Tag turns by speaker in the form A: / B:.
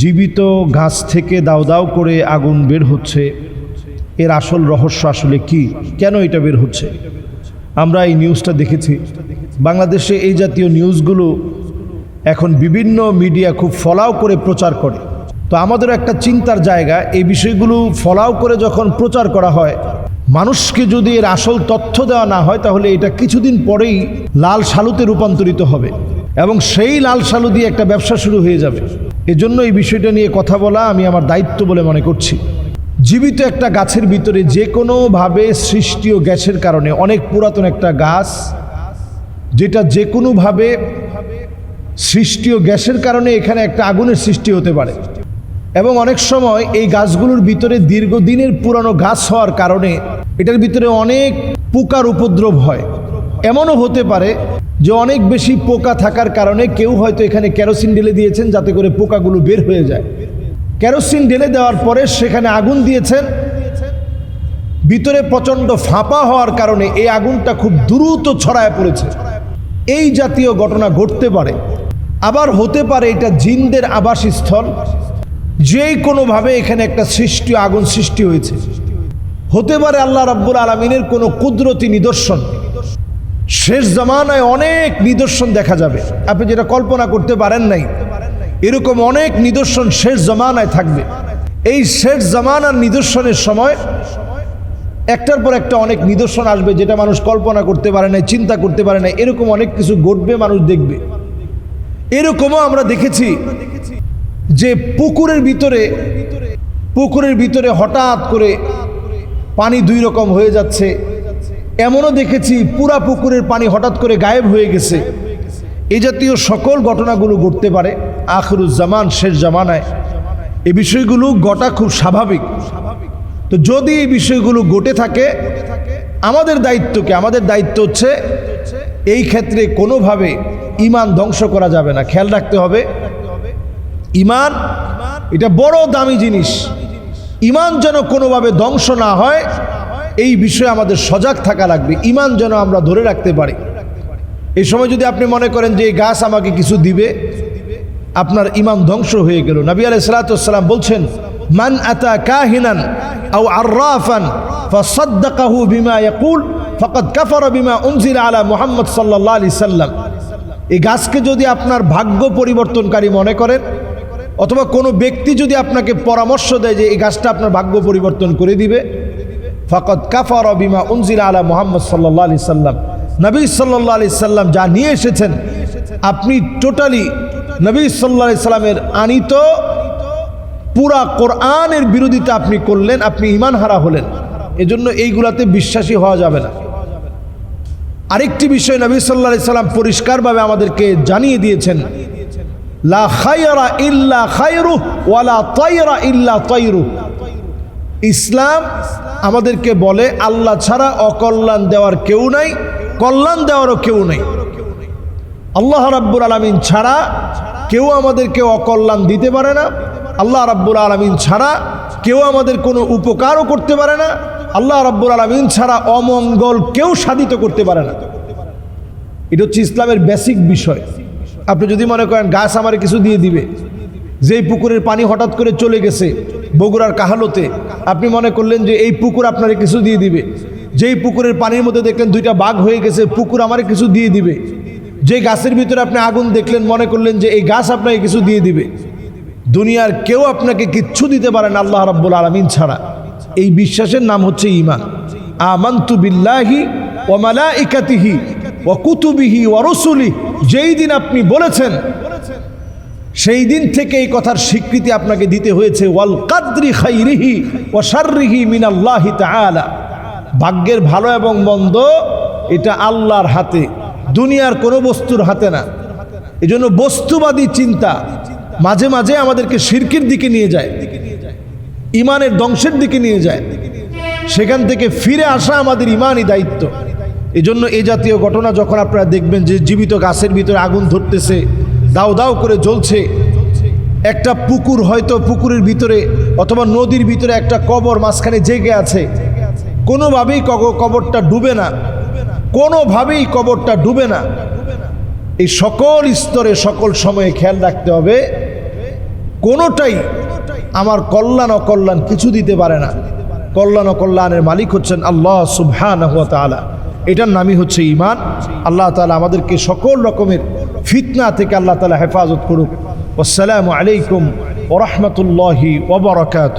A: জীবিত গাছ থেকে দাও দাও করে আগুন বের হচ্ছে। এর আসল রহস্য আসলে কি? কেন এটা বের হচ্ছে? আমরা এই নিউজটা দেখেছি। বাংলাদেশে এই জাতীয় নিউজগুলো এখন বিভিন্ন মিডিয়া খুব ফলাও করে প্রচার করে। তো আমাদের একটা চিন্তার জায়গা, এই বিষয়গুলো ফলাও করে যখন প্রচার করা হয়, মানুষকে যদি এর আসল তথ্য দেওয়া না হয়, তাহলে এটা কিছুদিন পরেই লাল সালুতে রূপান্তরিত হবে এবং সেই লাল সালু দিয়ে একটা ব্যবসা শুরু হয়ে যাবে। এজন্য এই বিষয়টা নিয়ে কথা বলা আমি আমার দায়িত্ব বলে মনে করছি। জীবিত একটা গাছের ভিতরে যে কোনোভাবে সৃষ্টি ও গ্যাসের কারণে অনেক পুরাতন একটা গাছ, যেটা যে কোনোভাবে সৃষ্টি ও গ্যাসের কারণে এখানে একটা আগুনের সৃষ্টি হতে পারে। এবং অনেক সময় এই গাছগুলোর ভিতরে দীর্ঘদিনের পুরানো গাছ হওয়ার কারণে এটার ভিতরে অনেক পোকার উপদ্রব হয়। এমনও হতে পারে যে অনেক বেশি পোকা থাকার কারণে কেউ হয়তো এখানে কেরোসিন ঢেলে দিয়েছেন যাতে করে পোকাগুলো বের হয়ে যায়। কেরোসিন ঢেলে দেওয়ার পরে সেখানে আগুন দিয়েছেন। ভিতরে প্রচণ্ড ফাঁপা হওয়ার কারণে এই আগুনটা খুব দ্রুত ছড়ায় পড়েছে। এই জাতীয় ঘটনা ঘটতে পারে। আবার হতে পারে এটা জিনদের আবাসস্থল। যেই কোনোভাবে এখানে একটা সৃষ্টি, আগুন সৃষ্টি হয়েছে। হতে পারে আল্লাহ রাব্বুল আলমিনের কোনো কুদরতি নিদর্শন। শেষ জামানায় অনেক নিদর্শন দেখা যাবে। আপনি যেটা কল্পনা করতে পারেন নাই, এরকম অনেক নিদর্শন শেষ জামানায় থাকবে। এই শেষ জামানার নিদর্শনের সময় একটার পর একটা অনেক নিদর্শন আসবে, যেটা মানুষ কল্পনা করতে পারে না চিন্তা করতে পারে না এরকম অনেক কিছু ঘটবে, মানুষ দেখবে। এরকমও আমরা দেখেছি যে পুকুরের ভিতরে পুকুরের ভিতরে হঠাৎ করে পানি দুই রকম হয়ে যাচ্ছে। এমনও দেখেছি পুরা পুকুরের পানি হঠাৎ করে গায়েব হয়ে গেছে। এ জাতীয় সকল ঘটনাগুলো ঘটতে পারে আখরুজ্জামান শেষ জামানায়। এই বিষয়গুলো ঘটা খুব স্বাভাবিক। তো যদি এই বিষয়গুলো ঘটে থাকে, আমাদের দায়িত্বকে, আমাদের দায়িত্ব হচ্ছে এই ক্ষেত্রে কোনোভাবে ইমান ধ্বংস করা যাবে না। খেয়াল রাখতে হবে, ইমান এটা বড় দামি জিনিস। ইমান যেন কোনোভাবে ধ্বংস না হয় এই বিষয়ে আমাদের সজাগ থাকা লাগবে, ইমান যেন আমরা ধরে রাখতে পারি। এই সময় যদি আপনি মনে করেন যে এই গাছ আমাকে কিছু দিবে, আপনার ইমান ধ্বংস হয়ে গেল। নবী আলাই সালাতাম বলছেন, মান আতা কাহিনান আও আর্রাফান ফাসাদ্দাকাহু বিমা ইয়াকুল, ফাকাদ কাফারা বিমা উনজিলা আলা মুহাম্মদ সাল্লাল্লাহু আলাইহি সাল্লাম। এই গাছকে যদি আপনার ভাগ্য পরিবর্তনকারী মনে করেন, অথবা কোনো ব্যক্তি যদি আপনাকে পরামর্শ দেয় যে এই গাছটা আপনার ভাগ্য পরিবর্তন করে দিবে ফকত কাফার বিমা উনজিলা আলা মোহাম্মদ সাল্লাহ আলি সাল্লাম। নবী সাল্লাহ আলি সাল্লাম যা নিয়ে এসেছেন, আপনি টোটালি নবী সাল্লাহ আলি সাল্লামের আনিত পুরা কোরআনের বিরোধিতা আপনি করলেন, আপনি ইমান হারা হলেন। এজন্য এইগুলাতে বিশ্বাসী হওয়া যাবে না। আরেকটি বিষয় নবী সাল্লাহ সাল্লাম পরিষ্কারভাবে আমাদেরকে জানিয়ে দিয়েছেন, লা ইল্লা ওয়ালা ইল্লা ইসলাম আমাদেরকে বলে, আল্লাহ ছাড়া অকল্যাণ দেওয়ার কেউ নাই, কল্যাণ দেওয়ারও কেউ নেই। আল্লাহ রাব্বুল আলমিন ছাড়া কেউ আমাদেরকে অকল্যাণ দিতে পারে না। আল্লাহ রাব্বুল আলমিন ছাড়া কেউ আমাদের কোনো উপকারও করতে পারে না। আল্লাহ রাব্বুল আলমিন ছাড়া অমঙ্গল কেউ সাধিত করতে পারে না। এটা হচ্ছে ইসলামের বেসিক বিষয়। আপনি যদি মনে করেন গাছ আমার কিছু দিয়ে দিবে, যেই পুকুরের পানি হঠাৎ করে চলে গেছে বগুড়ার কাহালোতে আপনি মনে করলেন যে এই পুকুর আপনারে কিছু দিয়ে দিবে। যেই পুকুরের পানির মধ্যে দেখলেন দুইটা বাঘ হয়ে গেছে, পুকুর আমারে কিছু দিয়ে দিবে। যে গাছের ভিতরে আপনি আগুন দেখলেন, মনে করলেন যে এই গাছ আপনাকে কিছু দিয়ে দিবে। দুনিয়ার কেউ আপনাকে কিচ্ছু দিতে পারেন আল্লাহ রাব্বুল আলমিন ছাড়া। এই বিশ্বাসের নাম হচ্ছে ইমান আমান্তু বিল্লাহি ও মালা ইকাতিহি ও কুতুবিহি ও রসুলি যেই দিন আপনি বলেছেন সেই দিন থেকে এই কথার স্বীকৃতি আপনাকে দিতে হয়েছে, ওয়াল কাদ্রি খাইরিহি ও সার্রিহি মিনাল্লাহি তাআলা। ভাগ্যের ভালো এবং মন্দ, এটা আল্লাহর হাতে, দুনিয়ার কোনো বস্তুর হাতে না। এই জন্য বস্তুবাদী চিন্তা মাঝে মাঝে আমাদেরকে শিরকির দিকে নিয়ে যায় ইমানের ধ্বংসের দিকে নিয়ে যায়। সেখান থেকে ফিরে আসা আমাদের ইমানই দায়িত্ব। এজন্য এ জাতীয় ঘটনা যখন আপনারা দেখবেন যে জীবিত গাছের ভিতরে আগুন ধরতেছে দাও দাও করে জ্বলছে। একটা পুকুর হয়তো পুকুরের ভিতরে অথবা নদীর ভিতরে একটা কবর মাঝখানে জেগে আছে। কোনোভাবেই কবরটা ডুবে না। কোনোভাবেই কবরটা ডুবে না। এই সকল স্তরে, সকল সময়ে খেয়াল রাখতে হবে, কোনোটাই আমার কল্যাণ অকল্যাণ কিছু দিতে পারে না। কল্যাণ অকল্যাণের মালিক হচ্ছেন আল্লাহ সুবহান এটার নামই হচ্ছে ইমান আল্লাহ তালা আমাদেরকে সকল রকমের ফিতনা থেকে আল্লাহ তালা হেফাজত করুক। আসসালামু আলাইকুম ওরহমতুল্লাহি ওবরকাত